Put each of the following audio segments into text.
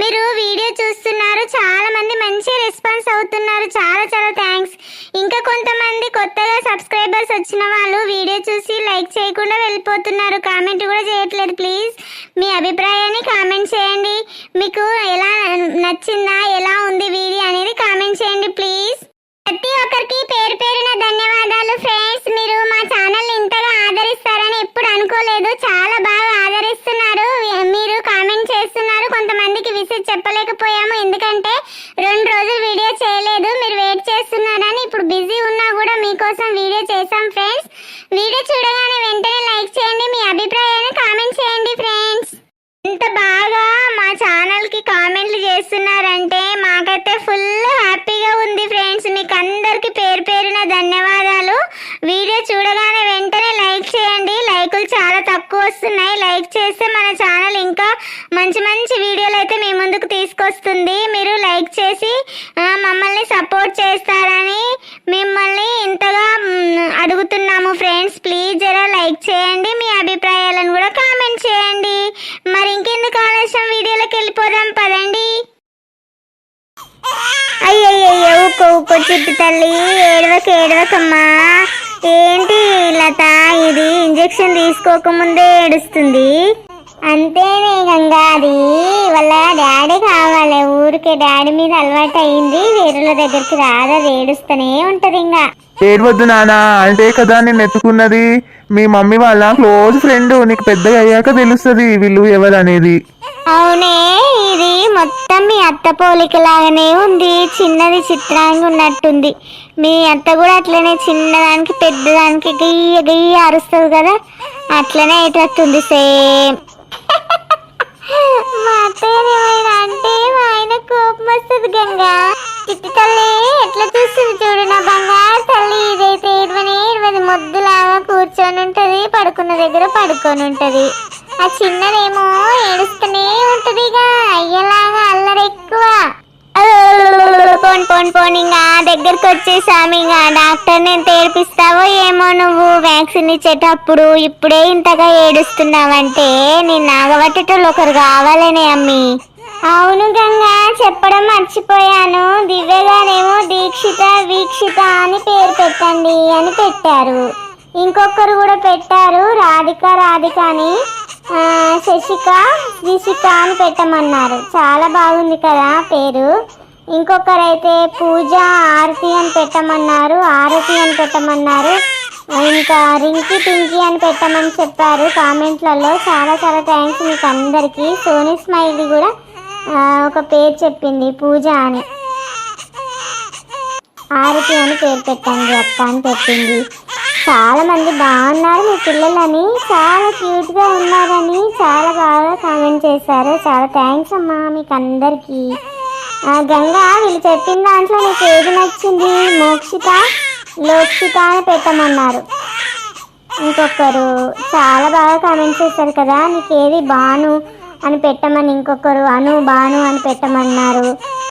మీరు వీడియో చూస్తున్నారు చాలా మంది మంచి రెస్పాన్స్ అవుతున్నారు. చాలా చాలా థ్యాంక్స్. ఇంకా కొంతమంది కొత్తగా సబ్స్క్రైబర్స్ వచ్చిన వాళ్ళు వీడియో చూసి లైక్ చేయకుండా వెళ్ళిపోతున్నారు. కామెంట్ కూడా చేయట్లేదు ప్లీజ్. మీ అభిప్రాయాన్ని కామెంట్ చేయండి. మీకు ఎలా నచ్చిందా ఎలా ఉంది వీడియో అనేది కామెంట్ చేయండి ప్లీజ్ ప్రతి ఒక్కరికి పేరు పేరున ధన్యవాదాలు ఫ్రెండ్స్ మీరు మా ఛానల్ ఇంతగా ఆదరిస్తారని ఎప్పుడు అనుకోలేదు చాలా బాగా ఆదరిస్తున్నారు మీరు కామెంట్ చేస్తున్నారు కొంతమందికి విసిట్ చెప్పలేకపోయాము ఎందుకంటే రెండు రోజులు వీడియో చేయలేదు మీరు వెయిట్ చేస్తున్నారని ఇప్పుడు బిజీ ఉన్నా కూడా మీకోసం వీడియో చేసాం ఫ్రెండ్స్ వీడియో చూడగానే వెంటనే లైక్ చేయండి మీ అభిప్రాయాన్ని కామెంట్ చేయండి ఫ్రెండ్స్ ఇంత బాగా మా ఛానల్కి కామెంట్లు చేస్తున్నారంటే మాకైతే ఫుల్ హ్యాపీగా ఉంది ఫ్రెండ్స్ మీకు అందరికి పేరు పేరున ధన్యవాదాలు వీడియో చూడగానే వెంటనే లైక్ చేయండి లైకులు చాలా తక్కువ వస్తున్నాయి లైక్ చేస్తే మన ఛానల్ ఇంకా మంచి మంచి వీడియోలు అయితే మీ ముందుకు తీసుకొస్తుంది మీరు లైక్ చేసి ఆ, మమ్మల్ని సపోర్ట్ చేస్తారని మిమ్మల్ని ఇంతగా మ్, అడుగుతున్నాము ఫ్రెండ్స్ ప్లీజ్ జరా లైక్ చేయండి మీ అభిప్రాయాలను కూడా కామెంట్ చేయండి మరి ఇంకెందుకు ఆలస్యం వీడియోలోకి వెళ్ళిపోదాం పదండి చిట్టి తల్లి. ఏడవక ఏడవకమ్మా. ఏంటి లత? ఇది ఇంజెక్షన్ తీసుకోకముందే ఏడుస్తుంది. అంతేనే గంగా అది వాళ్ళ డాడీ కావాలి. ఊరికే డాడీ మీద అలవాటు అయింది వేరేల దగ్గరికి రాదు. అది ఏడుస్తూనే ఉంటది ఇంకా ఏడవద్దు నానా. అంటే కదా నేను ఎత్తుకున్నది. మీ మమ్మీ వాళ్ళ క్లోజ్ ఫ్రెండ్ నీకు పెద్దగా అయ్యాక తెలుస్తుంది వీళ్ళు ఎవరు అనేది అవునే. ఇది మొత్తం మీ అత్త పోలికలాగానే ఉంది. చిన్నది చిత్రాంగి ఉన్నట్టుంది. మీ అత్త కూడా అట్లనే చిన్నదానికి పెద్దదానికి గయ్య గయ్య అరుస్తుంది కదా? అట్లనే అయ్యేటట్టుంది సేమ్. మా అత్తయ్య అంటే మా ఆయన కోపం వస్తుంది గంగా. చిట్టి తల్లి ఎట్లా చూస్తుంది చూడు నా బంగారు తల్లి? ఇదైతే ఇరవై ఇరవై మొద్దులాగా కూర్చొని ఉంటుంది పడుకున్న దగ్గర పడుకొని ఉంటుంది ఆ చిన్నదేమో ఏడుస్తూనే ఉంటుంది ఇక అయ్యలాగా అల్లరి ఎక్కువ. పోన్ పోన్ పోన్ ఇంకా దగ్గరికి వచ్చేసాము ఇంకా డాక్టర్ నేను ఏడిపిస్తావో ఏమో నువ్వు. వ్యాక్సిన్ ఇచ్చేటప్పుడు ఇప్పుడే ఇంతగా ఏడుస్తున్నావంటే నేను నాగబట్టేటోళ్ళు ఒకరు కావాలనే అమ్మి. అవును గంగా చెప్పడం మర్చిపోయాను. దివ్య గారేమో దీక్షిత వీక్షిత అని పేరు పెట్టండి అని పెట్టారు. ఇంకొకరు కూడా పెట్టారు. రాధిక రాధిక అని. శశిక రిషిక అని పెట్టమన్నారు. చాలా బాగుంది కదా పేరు. ఇంకొకరైతే పూజ ఆరతి అని పెట్టమన్నారు. ఆరతి అని పెట్టమన్నారు. ఇంకా రింకి పింకి అని పెట్టమని చెప్పారు కామెంట్లలో. చాలా చాలా థ్యాంక్స్ మీకు అందరికీ. సోనీ స్మైలీ కూడా ఒక పేరు చెప్పింది పూజ అని. ఆరతి అని పేరు పెట్టండి అక్క అని పెట్టింది. చాలా మంది బాగున్నారు మీ పిల్లలని. చాలా క్యూట్గా ఉన్నారని చాలా బాగా కామెంట్ చేశారు. చాలా థ్యాంక్స్ అమ్మా మీకు అందరికీ గంగా వీళ్ళు చెప్పిన దాంట్లో నీకు ఏది నచ్చింది? మోక్షిత లోక్షిత అని పెట్టమన్నారు. ఇంకొకరు చాలా బాగా కామెంట్ చేశారు కదా నీకు ఏది బాను అని పెట్టమని ఇంకొకరు అను బాను అని పెట్టమన్నారు.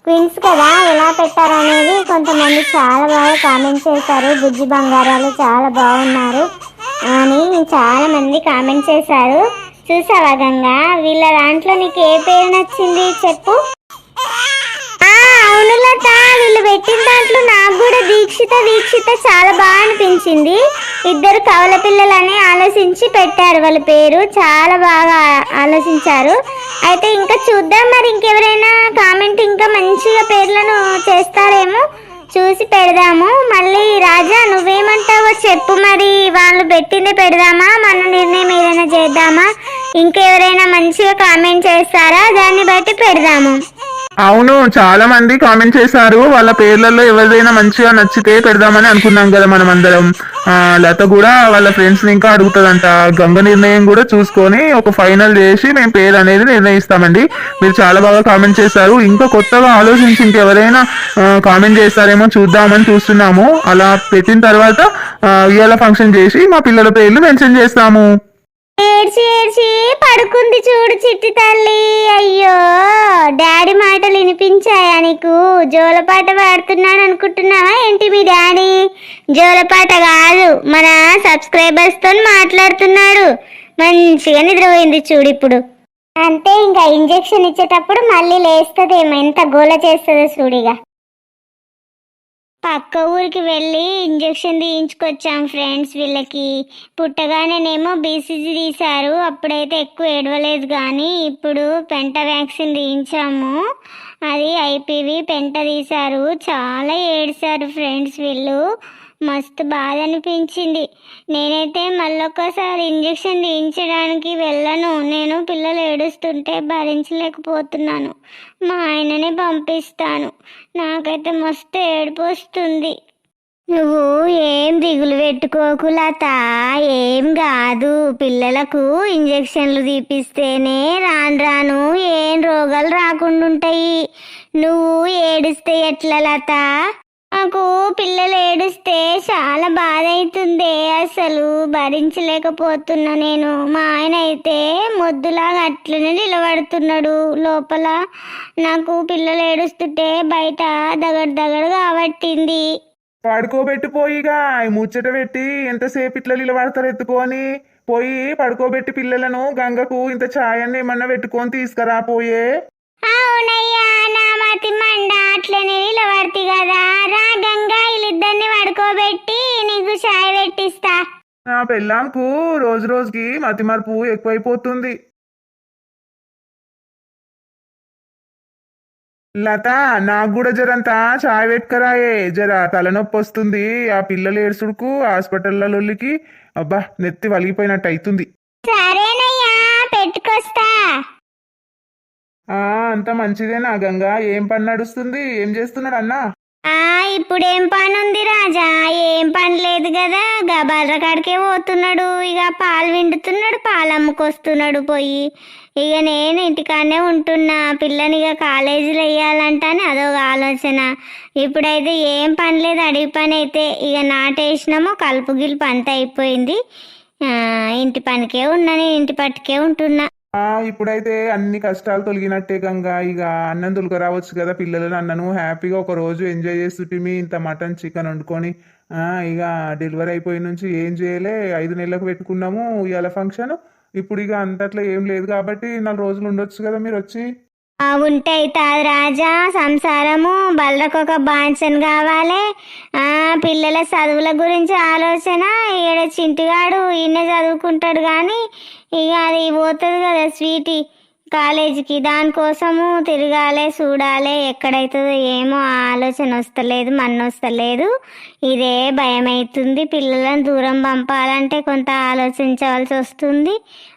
క్విన్స్ కదా ఎలా పెట్టారనేది కొంతమంది చాలా బాగా కామెంట్ చేశారు. బుజ్జి బంగారాలు చాలా బాగున్నారు అని చాలా మంది కామెంట్ చేశారు. చూసావా గంగా? వీళ్ళ దాంట్లో నీకు ఏ పేరు నచ్చింది చెప్పు. అవును వీళ్ళు పెట్టిన దాంట్లో నాకు కూడా దీక్షిత దీక్షిత చాలా బాగా అనిపించింది. ఇద్దరు కవల పిల్లలని ఆలోచించి పెట్టారు వాళ్ళ పేరు. చాలా బాగా ఆలోచించారు. అయితే ఇంకా చూద్దాం మరి ఇంకెవరైనా కామెంట్ ఇంకా మంచిగా పేర్లను చేస్తారేమో చూసి పెడదాము. మళ్ళీ రాజా నువ్వేమంటావో చెప్పు మరి. వాళ్ళు పెట్టింది పెడదామా? మన నిర్ణయం ఏదైనా చేద్దామా? ఇంకెవరైనా మంచిగా కామెంట్ చేస్తారా? దాన్ని బట్టి పెడదాము. అవును చాలా మంది కామెంట్ చేశారు. వాళ్ళ పేర్లలో ఎవరిదైనా మంచిగా నచ్చితే పెడదామని అనుకున్నాం కదా మనం అందరం లత కూడా వాళ్ళ ఫ్రెండ్స్ని ఇంకా అడుగుతుందంట. గంగ నిర్ణయం కూడా చూసుకొని ఒక ఫైనల్ చేసి మేము పేరు అనేది నిర్ణయిస్తామండి. మీరు చాలా బాగా కామెంట్ చేశారు. ఇంకా కొత్తగా ఆలోచించి ఇంకెవరైనా కామెంట్ చేస్తారేమో చూద్దామని చూస్తున్నాము. అలా పెట్టిన తర్వాత ఇవాళ ఫంక్షన్ చేసి మా పిల్లల పేర్లు మెన్షన్ చేస్తాము. ఏడ్చి ఏడ్చి పడుకుంది చూడు చిట్టి తల్లి. అయ్యో డాడీ మాటలు వినిపించాయా నీకు? జోలపాట పాడుతున్నాను అనుకుంటున్నావా ఏంటి మీ డాడీ? జోలపాట కాదు మన సబ్స్క్రైబర్స్తో మాట్లాడుతున్నాడు. మంచిగా నిద్రపోయింది చూడు ఇప్పుడు. అంతే ఇంకా ఇంజెక్షన్ ఇచ్చేటప్పుడు మళ్ళీ లేస్తుందేమో ఎంత గోల చేస్తుందో చూడిగా పక్క ఊరికి వెళ్ళి ఇంజెక్షన్ తీయించుకొచ్చాం ఫ్రెండ్స్ వీళ్ళకి. పుట్టగానేనేమో బీసీజీ తీశారు. అప్పుడైతే ఎక్కువ ఏడవలేదు కానీ ఇప్పుడు పెంట వ్యాక్సిన్ తీయించాము. అది ఐపీవి పెంట తీశారు. చాలా ఏడిశారు ఫ్రెండ్స్ వీళ్ళు. మస్తు బాధ అనిపించింది నేనైతే మళ్ళొకసారి ఇంజెక్షన్ తీయించడానికి వెళ్ళను. నేను పిల్లలు ఏడుస్తుంటే భరించలేకపోతున్నాను. మా ఆయననే పంపిస్తాను. నాకైతే మస్తు ఏడుపు వస్తుంది. నువ్వు ఏం దిగులు పెట్టుకోకు లత. ఏం కాదు. పిల్లలకు ఇంజెక్షన్లు తీపిస్తేనే రాను రాను ఏం రోగాలు రాకుండా ఉంటాయి నువ్వు ఏడిస్తే ఎట్లా లత? నాకు పిల్లలు ఏడిస్తే చాలా బాధ అవుతుంది అసలు భరించలేకపోతున్నా నేను. మా ఆయన అయితే మొద్దులాగా అట్లనే నిలబడుతున్నాడు. లోపల నాకు పిల్లలు ఏడుస్తుంటే బయట దగడు దగడు కాబట్టింది పడుకోబెట్టి పోయిగా ఈ ముచ్చట పెట్టి ఎంతసేపు ఇట్లా నిలబడతారు ఎత్తుకొని పోయి పడుకోబెట్టి పిల్లలను గంగకు ఇంత ఛాయన్ని ఏమన్నా పెట్టుకొని తీసుకురా పోయే. అవునయ్యా అట్లనే నిలబడితే కదా. రా గంగా వీళ్ళిద్దరిని పడుకోబెట్టి నీకు చాయ్ పెట్టిస్తా. నా పెళ్ళాంకు రోజు రోజుకి మతి మార్పు ఎక్కువైపోతుంది. లత నాకు కూడా జరంతా చాయ్ పెట్టుకరాయే. జర తలనొప్పి వస్తుంది. ఆ పిల్లలు ఏడుసుడుకు హాస్పిటల్లకి అబ్బా నెత్తి వలిగిపోయినట్టు అవుతుంది. సరేనయ్యా పెట్టుకొస్తా. అంత మంచిదేనా గంగా. ఏం పని నడుస్తుంది? ఏం చేస్తున్నాడు అన్నా? ఆ ఇప్పుడేం పని ఉంది రాజా? ఏం పని లేదు కదా గబాల కాడికే పోతున్నాడు. ఇక పాలు విండుతున్నాడు పాలు అమ్ముకొస్తున్నాడు పోయి. ఇక నేను ఇంటికాడనే ఉంటున్నా. పిల్లని ఇక కాలేజీలో వేయాలంటానే అదొక ఆలోచన. ఇప్పుడైతే ఏం పని లేదు అడిగి పని అయితే. ఇక నాటేసినామో కలుపు గిలుపు అంతా అయిపోయింది. ఆ, ఇంటి పనికే ఉన్నా నేను ఇంటి పట్టుకే ఉంటున్నా. ఇప్పుడైతే అన్ని కష్టాలు తొలగినట్టే గంగా. ఇక అన్నం తొలగరావచ్చు కదా పిల్లలను అన్నను. హ్యాపీగా ఒక రోజు ఎంజాయ్ చేస్తుంటిమి ఇంత మటన్ చికెన్ వండుకొని ఇక డెలివరీ అయిపోయిన నుంచి ఏం చేయలే. ఐదు నెలలకు పెట్టుకున్నాము ఇవాళ ఫంక్షన్. ఇప్పుడు ఇక అంతట్లో ఏం లేదు కాబట్టి నాలుగు రోజులు ఉండొచ్చు కదా మీరు వచ్చి. ఆ ఉంటే రాజా. సంసారము బల్లకొక బాంచన్ కావాలి. ఆ పిల్లల చదువుల గురించి ఆలోచన. ఈడ చింటిగాడు ఈయన చదువుకుంటాడు కానీ ఇక అది పోతుంది కదా స్వీటీ. కాలేజీకి దానికోసము తిరగాలి చూడాలి ఎక్కడైతుందో ఏమో ఆలోచన వస్తలేదు మన్ను వస్తలేదు. ఇదే భయం అవుతుంది పిల్లలను దూరం పంపాలంటే కొంత ఆలోచించవలసి వస్తుంది.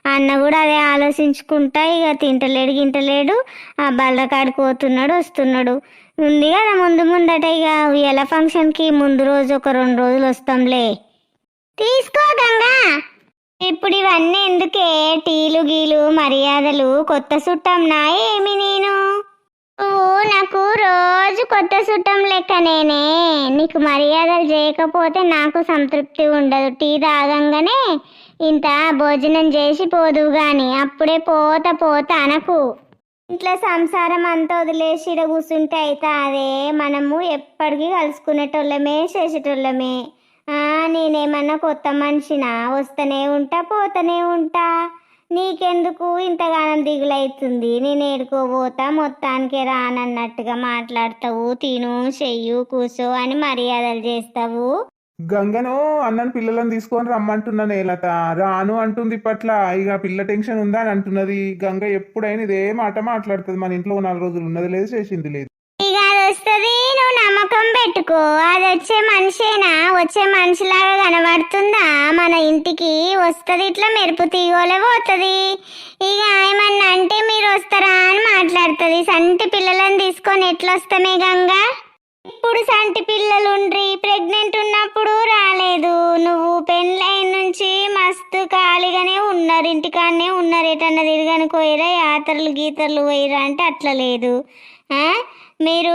అన్న కూడా అదే ఆలోచించుకుంటా ఇక తింటలేడు గింటలేడు ఆ బల్లకాడికి పోతున్నాడు వస్తున్నాడు. ఉంది కదా ముందు ముందట ఇక ఎలా ఫంక్షన్కి ముందు రోజు ఒక రెండు రోజులు వస్తాంలే. తీసుకో గంగా. ఇప్పుడు ఇవన్నీ ఎందుకే? టీలు గీలు మర్యాదలు కొత్త చుట్టంనా ఏమి నేను? నువ్వు నాకు రోజు కొత్త చుట్టం లెక్కనేనే నీకు మర్యాదలు చేయకపోతే నాకు సంతృప్తి ఉండదు. టీ తాగంగానే ఇంత భోజనం చేసి పోదు గాని అప్పుడే పోత పోత అనకు. ఇంట్లో సంసారం అంతా వదిలేసి కూర్చుంటే అయితే అదే మనము ఎప్పటికీ కలుసుకునేటోళ్ళమే చేసేటోళ్ళమే. నేనేమన్నా కొత్త మనిషినా? వస్తూనే ఉంటా పోతూనే ఉంటా. నీకెందుకు ఇంతగానం దిగులైతుంది? నేను ఏడుకోబోతా మొత్తానికి రానన్నట్టుగా మాట్లాడతావు. తిను చెయ్యు కూసో అని మర్యాదలు చేస్తావు. గంగను అన్నను పిల్లలను తీసుకొని రమ్మంటున్నాను లత రాను అంటుంది ఇప్పట్ల. ఇక పిల్ల టెన్షన్ ఉందా అని అంటున్నది. గంగ ఎప్పుడైనా ఇదే మాట మాట్లాడుతుంది. మన ఇంట్లో నాలుగు రోజులు ఉన్నది లేదు చేసింది లేదు. ఇక వస్తుంది నువ్వు పెట్టుకో. అది వచ్చే మనిషేనా? వచ్చే మనిషిలాగా కనబడుతుందా? మన ఇంటికి వస్తుంది ఇట్లా మెరుపు తీగోలే పోతుంది. ఇక ఏమన్నా అంటే మీరు వస్తారా అని మాట్లాడుతుంది. సంటి పిల్లలను తీసుకొని ఎట్లా వస్తామే గంగా? ఇప్పుడు సంటి పిల్లలు ఉండ్రి ప్రెగ్నెంట్ ఉన్నప్పుడు రాలేదు. నువ్వు పెళ్ళైన నుంచి మస్తు ఖాళీగానే ఉన్నారు. ఇంటికాడనే ఉన్నారు. ఎటన్నా తిరగని పోయిరా యాత్రలు గీతలు పోయిరా అంటే అట్లా లేదు. మీరు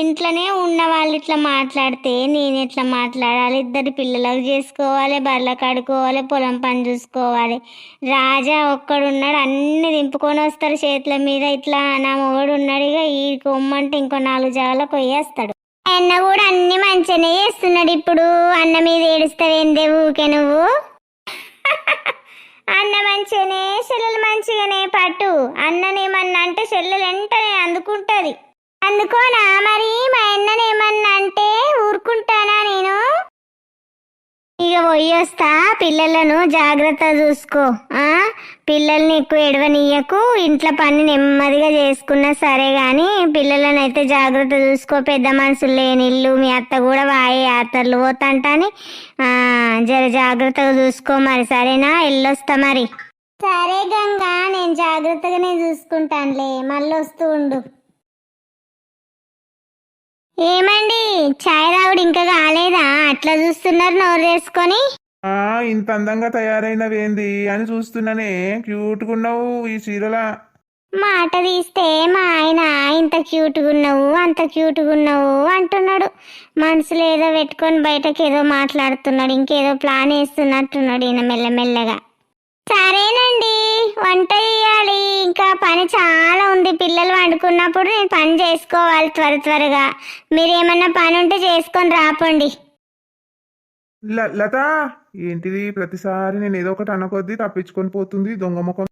ఇంట్లోనే ఉన్న వాళ్ళు ఇట్లా మాట్లాడితే నేను ఎట్లా మాట్లాడాలి? ఇద్దరు పిల్లలకు చేసుకోవాలి బర్రెలు కడుకోవాలి పొలం పని చూసుకోవాలి. రాజా ఒక్కడున్నాడు అన్ని దింపుకొని వస్తారు చేతుల మీద. ఇట్లా నా మొగడు ఉన్నాడు ఇక ఈ కొమ్మంటే ఇంకో నాలుగు జాగాల కొయ్యేస్తాడు. అన్న కూడా అన్ని మంచిగానే చేస్తున్నాడు ఇప్పుడు. అన్న మీద ఏడుస్తావేందే ఊకే నువ్వు? అన్న మంచిగానే చెల్లెలు మంచిగానే పట్టు. అన్ననేమన్నా అంటే చెల్లెలు వెంటనే అందుకుంటుంది. అందుకోనా మరి మా అన్ననేమన్నా అంటే ఊరుకుంటానా నేను? ఇక పోయొస్తా పిల్లలను జాగ్రత్త చూసుకో ఆ? పిల్లల్ని ఎక్కువ ఎడవనీయకు ఇంట్లో పని నెమ్మదిగా చేసుకున్నా సరే కానీ పిల్లలను అయితే జాగ్రత్త చూసుకో పెద్ద మనుషులు లేని ఇల్లు మీ అత్త కూడా వాయి యాత్రలు పోతాంటని. ఆ జర జాగ్రత్తగా చూసుకో మరి సరేనా? వెళ్ళొస్తా మరి. సరే గంగా నేను జాగ్రత్తగానే చూసుకుంటానులే మళ్ళీ వస్తూ ఉండు. ఏమండి? ఛాయ్ రావుడు ఇంకా కాలేదా? అట్లా చూస్తున్నారు నోరు వేసుకొని. ఆ ఇంత అందంగా తయారైనవేంది అని చూస్తున్నానే. క్యూట్గా ఉన్నావు ఈ చీరలా. మాట తీస్తే మా ఆయన ఇంత క్యూట్గా ఉన్నావు అంత క్యూట్గా ఉన్నావు అంటున్నాడు. మనసులో ఏదో పెట్టుకొని బయటకు ఏదో మాట్లాడుతున్నాడు ఇంకేదో ప్లాన్ వేస్తున్నట్టున్నాడు ఈయన మెల్లమెల్లగా. సరేనండి. వంట చేయాలి. ఇంకా పని చాలా ఉంది. పిల్లలు వండుకున్నప్పుడు నేను పని చేసుకోవాలి త్వర త్వరగా. మీరు ఏమన్నా పని ఉంటే చేసుకొని రాపండి. ల- లత ఏంటిది? ప్రతిసారి నేను ఏదో ఒకటి అనకొద్దీ తప్పించుకొని పోతుంది దొంగ ముఖం.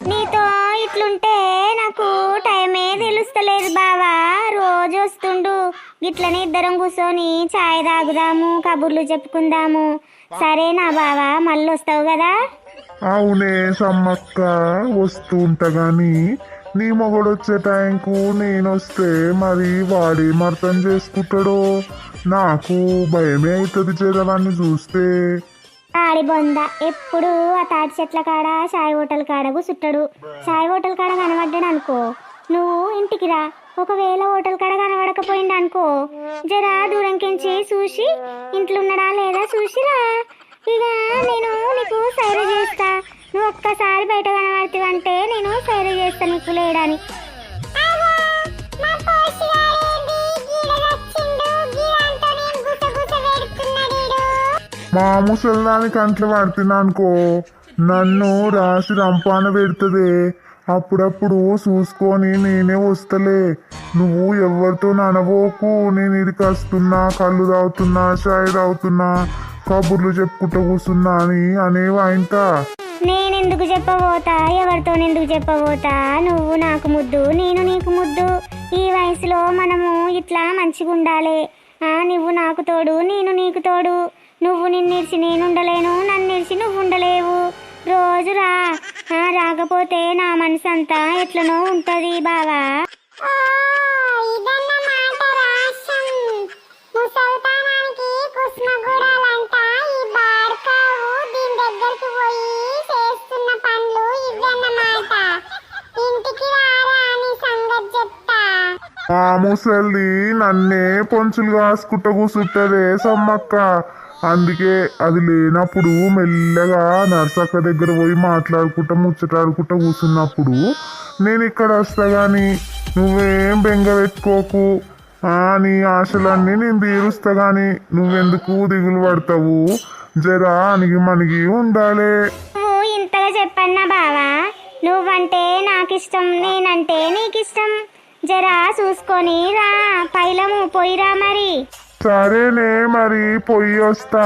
నీతో ఇట్లుంటే నాకు టైమే తెలుస్తలేదు బావా. రోజు వస్తుండు. గిట్లనే ఇద్దరం కూర్చొని చాయ్ తాగుదాము కబుర్లు చెప్పుకుందాము. సరేనా బావా? మళ్ళీ వస్తావు కదా? అవునే సమ్మక్క వస్తూ ఉంటా గాని నీ మొగడు వచ్చే టైంకు నేనొస్తే మరి వాడి మర్తం చేసుకుంటాడో? నాకు భయమే అవుతుంది చేదవాన్ని చూస్తే. ఆడి బొంద ఎప్పుడు ఆ తాటి చెట్ల కాడ సాయి హోటల్ కాడ కూసుట్టాడు సాయి హోటల్ కాడ కనబడ్డాడు అనుకో. నువ్వు ఇంటికి రా. ఒకవేళ హోటల్ కాడ కనబడకపోయింది అనుకో. జరా దూరంకించి చూసి ఇంట్లో ఉన్నాడా లేదా చూసిరా. ఇక నేను నీకు సైర చేస్తా నువ్వు ఒక్కసారి బయట కనబడుతుందంటే నేను సైర చేస్తా నీకు లేడని. మా ముసలిదాని కంట్లో పడుతున్నా అనుకో నన్ను రాసి రంపాన పెడుతుంది. అప్పుడప్పుడు చూసుకొని నేనే వస్తలే. నువ్వు ఎవరితో అనబోకు నేను ఇడికి వస్తున్నా కళ్ళు తాగుతున్నా చాయ్ తాగుతున్నా కబుర్లు చెప్పుకుంటూ కూర్చున్నా అని అనేవా ఇంకా నేనెందుకు చెప్పబోతా? ఎవరితో ఎందుకు చెప్పబోతా? నువ్వు నాకు ముద్దు నేను నీకు ముద్దు. ఈ వయసులో మనము ఇట్లా మంచిగా ఉండాలి ఆ నువ్వు నాకు తోడు నేను నీకు తోడు. నువ్వు నిన్నిడిచి నేను ఉండలేను నన్ను నువ్వు ఉండలేవు రోజు రా. రాకపోతే నా మనసు అంతా ఎట్లనో ఉంటది బావా. ముసల్తానానికి కుస్మగూడాలంట ఆ ముసలి నన్నే పొంచులు కాసుకుంట కూసుంటదే సమ్మక్క. అందుకే అది లేనప్పుడు మెల్లగా నర్సక్క దగ్గర పోయి మాట్లాడుకుంటా ముచ్చటాడుకుంటా కూర్చున్నప్పుడు నేను ఇక్కడ వస్తా కానీ నువ్వేం బెంగ పెట్టుకోకు. ఆ నీ ఆశలన్నీ నేను తీరుస్తా కానీ నువ్వెందుకు దిగులు పడతావు? జరా అనిగి మనకి ఉండాలి. ఇంతగా చెప్పన్నా బావా? నువ్వంటే నాకిష్టం నేనంటే నీకిష్టం. జరా చూసుకొని రా పైలము పోయిరా మరి. సరేనే మరి పొయ్యి వస్తా.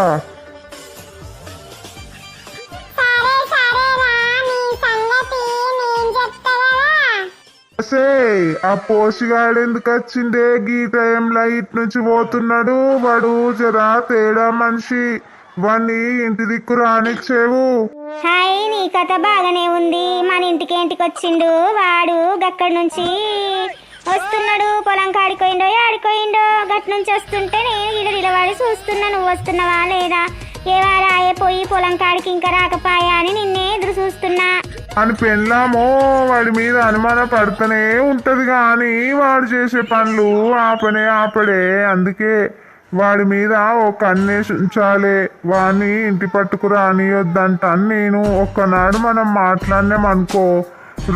సరే సరేరా నీ సంగతి నేను చెప్తా సే ఆ పోషిగాడు ఎందుకు వచ్చిండే? గీ టైంలో ఇటు నుంచి పోతున్నాడు. వాడు జరా తేడా మనిషి. వాణ్ణి ఇంటి దిక్కు రానిచ్చేవు. హాయ్ నీ కథ బాగానే ఉంది. మన ఇంటికి ఇంటికి వచ్చిండు వాడు గక్కడి నుంచి వస్తున్నాడు. పొలం కాడిపోయిండో ఆడిపోయిండో గట్ నుంచి వస్తుంటే నేను ఇడ నిలబడి చూస్తున్నా. నువ్వు వస్తున్నావా లేదా? ఏ వారాయే పోయి పొలం కాడికి ఇంకా రాకపాయా అని నిన్నే ఎదురు చూస్తున్నా. అని పెళ్ళామో వాడి మీద అనుమానం పడుతూనే ఉంటది కానీ వాడు చేసే పనులు ఆపనే ఆపడే. అందుకే వాడి మీద ఒక కన్నేసి ఉంచాలి వాడిని ఇంటి పట్టుకు రానియొద్దంటాను నేను ఒక్కనాడు మనం మాట్లాడినామనుకో.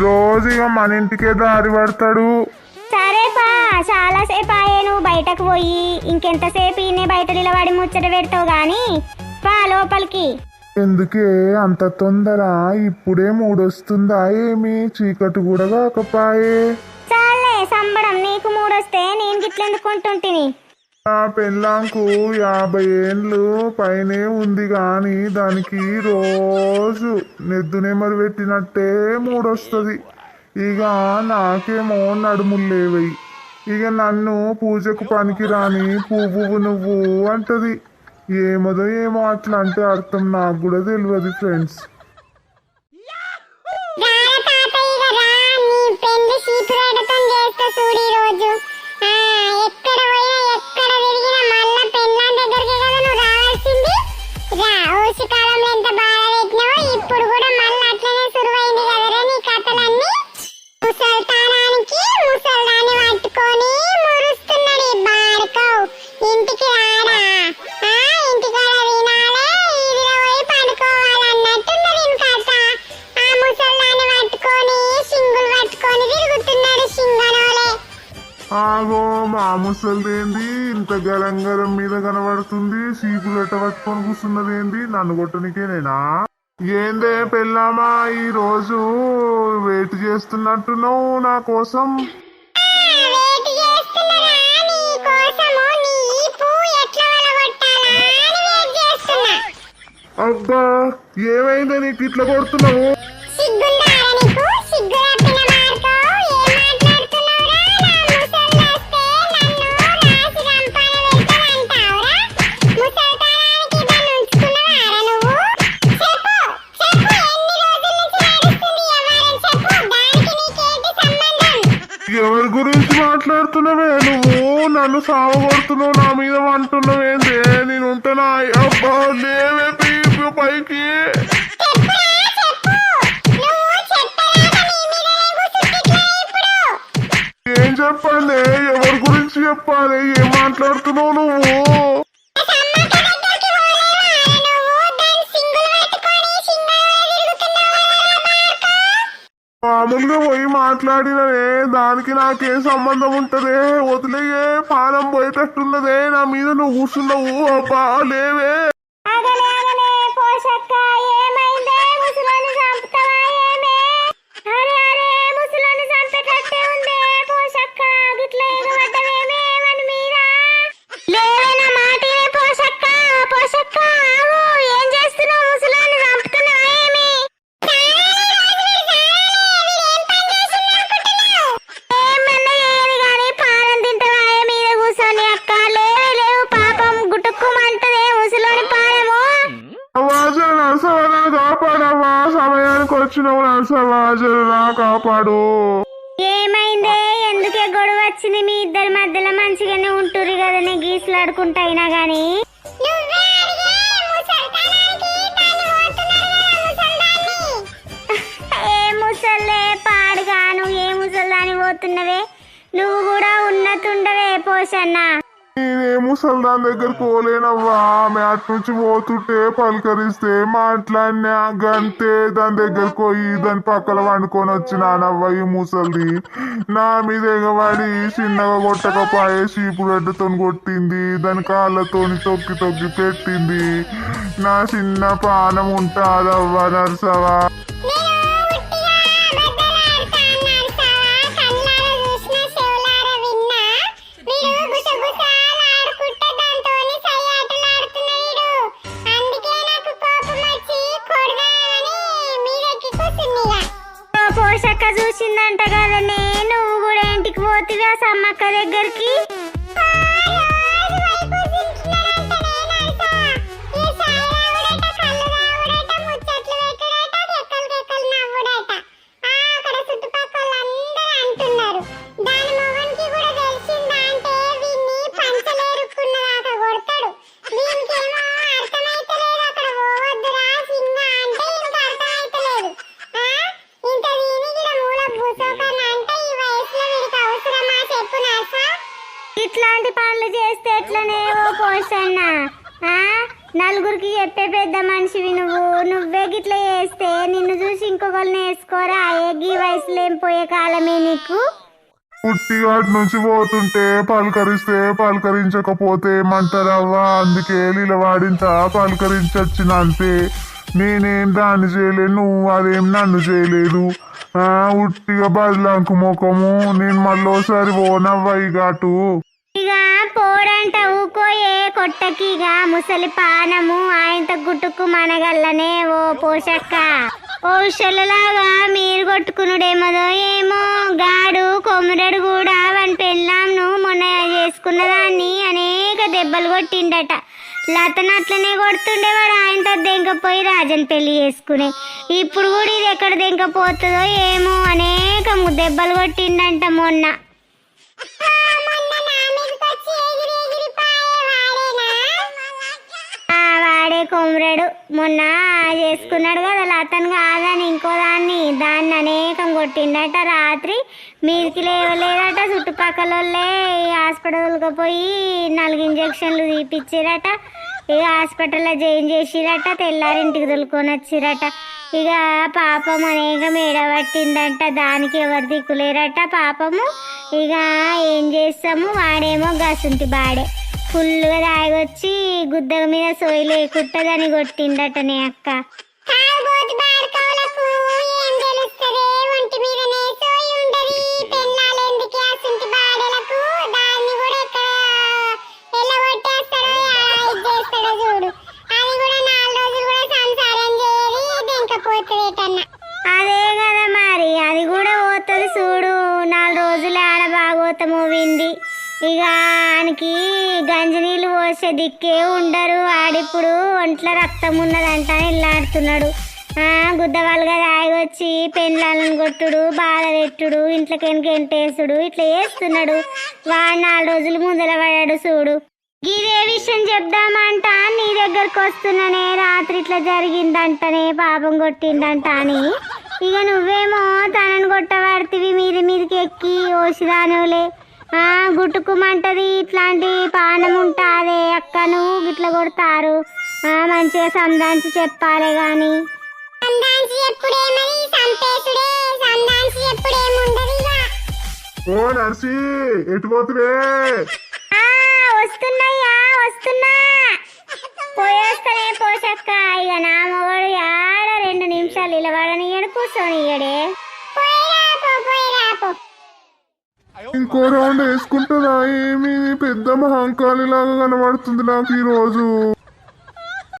రోజు ఇక మన ఇంటికే దారి పడతాడు. సరే పా చాలా సేపు ఆయే నువ్వు బయటకు పోయి. ఇంకెంతసేపు ఈయనే బయట నిలబడి ముచ్చట పెడతావు గాని? పా లోపలికి. ఎందుకే అంత తొందర ఇప్పుడే మూడొస్తుందా ఏమి? చీకటి కూడా కాకపాయే. చాలే సంబడం నీకు మూడొస్తే నేను గిట్లెందుకుంటుంటిని ఆ పెళ్ళాంకు యాభై ఏండ్లు పైనే ఉంది గాని దానికి రోజు నెద్దునేమరు పెట్టినట్టే మూడొస్తుంది. ఇక నాకేమో నడుములు లేవయి ఇక నన్ను పూజకు పనికిరాని పువ్వు నువ్వు అంటది. ఏమదో ఏమో అట్లా అంటే అర్థం నాకు కూడా తెలియదు ఫ్రెండ్స్. ఎక్కడ పోయినా ముసలిదేంది ఇంత గరం గరం మీద కనబడుతుంది సీపులెట్ట పట్టుకొని కూర్చున్నది ఏంది? నన్ను కొట్టనికేనేనా? ఏందే పెళ్ళామా ఈ రోజు వెయిట్ చేస్తున్నట్టున్నావు నా కోసం? చేస్తున్నా. అబ్బా ఏమైంది నీకు? ఇట్లా కొడుతున్నావు? మాట్లాడుతున్నావే నువ్వు? నన్ను సావగొడుతున్నావు నా మీద అంటున్నావేందే నేను ఉంటున్నా అబ్బా లేవే పీ- పైకి. ఏం చెప్పాలి? ఎవరి గురించి చెప్పాలి? ఏం మాట్లాడుతున్నావు నువ్వు? మామూలుగా పోయి మాట్లాడినవే దానికి నాకేం సంబంధం ఉంటదే? వదిలేయే పానం పోయేటట్టున్నదే నా మీద నువ్వు కూర్చున్నావు అబ్బా లేవే. సమయానికి వచ్చినావు కాపాడు. ఏమైందే? ఎందుకే గొడవ వచ్చింది? మీ ఇద్దరి మధ్యలో మంచిగానే ఉంటుర్రు కదా నీ గీసులాడుకుంటా అయినా గానీ. దగ్గరకు దగ్గర పోలేనవ్వా ఆమె అటు నుంచి పోతుంటే పలకరిస్తే మాట్లాడినా గంతే. దాని దగ్గరకు పోయి దాని పక్కన వండుకొని వచ్చినానవ్వ ఈ ముసలిది. నా మీద ఎగబడి చిన్నగా కొట్టకపోయే చీపుగడ్డతో కొట్టింది. దాని కాళ్ళతోని తొక్కి తొక్కి పెట్టింది. నా చిన్న పానం ఉంటాదవ్వ నర్సవా. అంట కదనే నువ్వు కూడా ఇంటికి పోతుగా సమ్మక్క దగ్గరికి. అటు నుంచి పోతుంటే పలకరిస్తే పలకరించకపోతే ఏమంటారవ్వా అందుకే లీలవాడింత పలకరించొచ్చిన అంతే నేనేం దాన్ని చేయలేను నువ్వు అదేం నన్ను చేయలేదు. ఉట్టిగా బదిలాంకు ముఖము నేను మళ్ళోసారి పోనవ్వ ఈ ఇక పోడంటావు కొట్టకి ఇక ముసలి పానము ఆయనతో గుట్టుకు మనగల్లనే ఓ పోషక్క. ఓషలలాగా మీరు కొట్టుకునుడేమదో ఏమో. గాడు కొమరడు కూడా వాని పెళ్ళాంను మొన్న చేసుకున్న దాన్ని అనేక దెబ్బలు కొట్టిండట. లతను అట్లనే కొడుతుండేవాడు ఆయనతో దెంకపోయి రాజన్ పెళ్ళి చేసుకునే. ఇప్పుడు కూడా ఇది ఎక్కడ దెంకపోతుందో ఏమో అనేక దెబ్బలు కొట్టిండంట మొన్న. కొమరడు మొన్న చేసుకున్నాడు కదా లతను కాదని ఇంకో దాన్ని దాన్ని అనేకం కొట్టిండట రాత్రి. మీదికి లేవలేదట చుట్టుపక్కల వాళ్ళే హాస్పిటల్కి పోయి నాలుగు ఇంజక్షన్లు తీపిచ్చిరట. ఇక హాస్పిటల్లో జాయిన్ చేసిరట తెల్లారింటికి తొలుకొని వచ్చిరట. ఇక పాపం అనేకం ఏడబట్టిందంట దానికి ఎవరు దిక్కులేరట పాపము. ఇక ఏం చేస్తాము వాడేమో గసుంటి బాడే. ఫుల్గా తాగొచ్చి గుద్ద మీద సోయి లేకుంటదని కొట్టిందటనే అక్క. నీళ్ళు దిక్కే ఉండరు. ఆడిప్పుడు ఒంట్లో రక్తం ఉన్నదంట ఇల్లాడుతున్నాడు. గుద్దవాళ్ళుగా తాగొచ్చి పెండ్లాలను కొట్టుడు బాధ పెట్టుడు ఇంట్లోకి ఎంటేసుడు ఇట్లా చేస్తున్నాడు. వాడు నాలుగు రోజులు ముందర పడాడు చూడు. ఇదే విషయం చెప్దామంట నీ దగ్గరకు వస్తున్నానే రాత్రి ఇట్లా జరిగిందంటనే పాపం కొట్టిందంట అని. ఇక నువ్వేమో తనని కొట్టబడితివి మీద మీదకి ఎక్కి ఓసిదానులే గుట్టుకుమంటది ఇట్లాంటి పానం ఉంటాదే అక్కను గిట్ల కొడతారు. ఆ మంచిగా సంధాంచి చెప్పాలి గాని. ఓ నర్సి ఎటు పోతువే? ఆ వస్తున్నాయ్యా వస్తున్నా. పోషక్క ఇక నా మొగడు యాడ రెండు నిమిషాలు ఇలవాడనియడు కూర్చొనియడే ఇంకో రౌండ్ వేసుకుంటున్నా ఏమి? పెద్ద మహంకాళి లాగా కనబడుతుంది నాకు ఈ రోజు